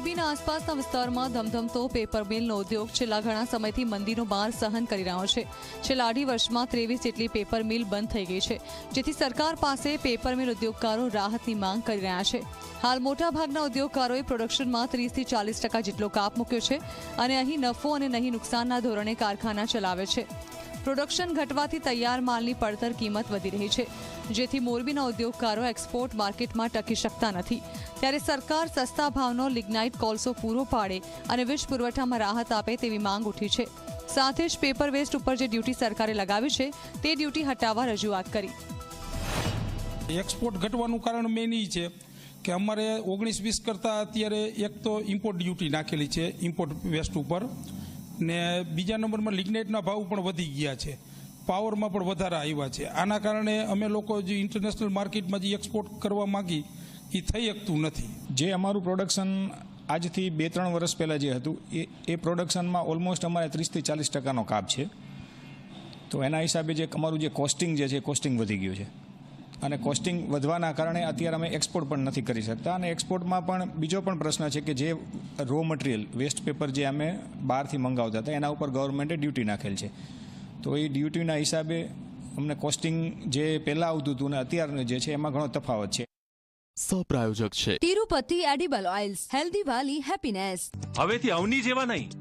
મોરબીના આસપાસના વિસ્તારમાં ધમધમતો પેપર મિલનો ઉદ્યોગ છેલ્લા ઘણા સમયથી મંદીનો બહાર સહન કરી રહ્યો છે. છેલ્લા અઢી વર્ષમાં ત્રેવીસ જેટલી પેપર મિલ બંધ થઈ ગઈ છે, જેથી સરકાર પાસે પેપર મિલ ઉદ્યોગકારો રાહતની માંગ કરી રહ્યા છે. હાલ મોટાભાગના ઉદ્યોગકારોએ પ્રોડક્શનમાં ત્રીસથી ચાલીસ ટકા જેટલો કાપ મૂક્યો છે અને અહીં નફો અને નહીં નુકસાનના ધોરણે કારખાના ચલાવે છે. પ્રોડક્શન ઘટવાથી તૈયાર માલની પડતર કિંમત વધી રહી છે, જેથી મોરબીના ઉદ્યોગકારો એક્સપોર્ટ માર્કેટમાં ટકી શકતા નથી. ત્યારે સરકાર સસ્તા ભાવનો લિગ્નાઇટ કોલસો પૂરો પાડે અને વીજ પુરવઠામાં રાહત આપે તેવી માંગ ઉઠી છે. સાથે જ પેપર વેસ્ટ ઉપર જે ડ્યુટી સરકારે લગાવી છે, તે ડ્યુટી હટાવવા રજૂઆત કરી. એક્સપોર્ટ ઘટવાનું કારણ મેન એ છે કે અમારે ઓગણીસ વીસ કરતાં અત્યારે એક તો ઇમ્પોર્ટ ડ્યુટી નાખેલી છે ઇમ્પોર્ટ વેસ્ટ ઉપર. ને બીજા નંબરમાં લિગ્નાઇટના ભાવ પણ વધી ગયા છે. પાવરમાં પણ વધારા આવ્યા છે. આના કારણે અમે લોકો જે ઇન્ટરનેશનલ માર્કેટમાં જે એક્સપોર્ટ કરવા માંગી, એ થઈ શકતું નથી. જે અમારું પ્રોડક્શન આજથી બે ત્રણ વર્ષ પહેલાં જે હતું, એ એ પ્રોડક્શનમાં ઓલમોસ્ટ અમારે ત્રીસથી ચાલીસ ટકાનો કાપ છે. તો એના હિસાબે જે અમારું જે કોસ્ટિંગ જે છે કોસ્ટિંગ વધી ગયું છે. અને કોસ્ટિંગ વધવાના કારણે અત્યારે અમે એક્સપોર્ટ પણ નથી કરી શકતા. અને એક્સપોર્ટમાં પણ બીજો પણ પ્રશ્ન છે કે જે રો મટીરિયલ વેસ્ટ પેપર જે અમે બહારથી મંગાવતા હતા એના ઉપર ગવર્મેન્ટે ડ્યુટી નાખેલ છે. તો એ ડ્યુટીના હિસાબે અમને કોસ્ટિંગ જે પહેલાં આવતું હતું ને અત્યારનું જે છે એમાં ઘણો તફાવત છે. સહપ્રાયોજક છે. તિરુપતિ એડિબલ ઓઇલ્સ હેલ્ધી વાલી હેપીનેસ હવેથી અવની જેવા નહીં.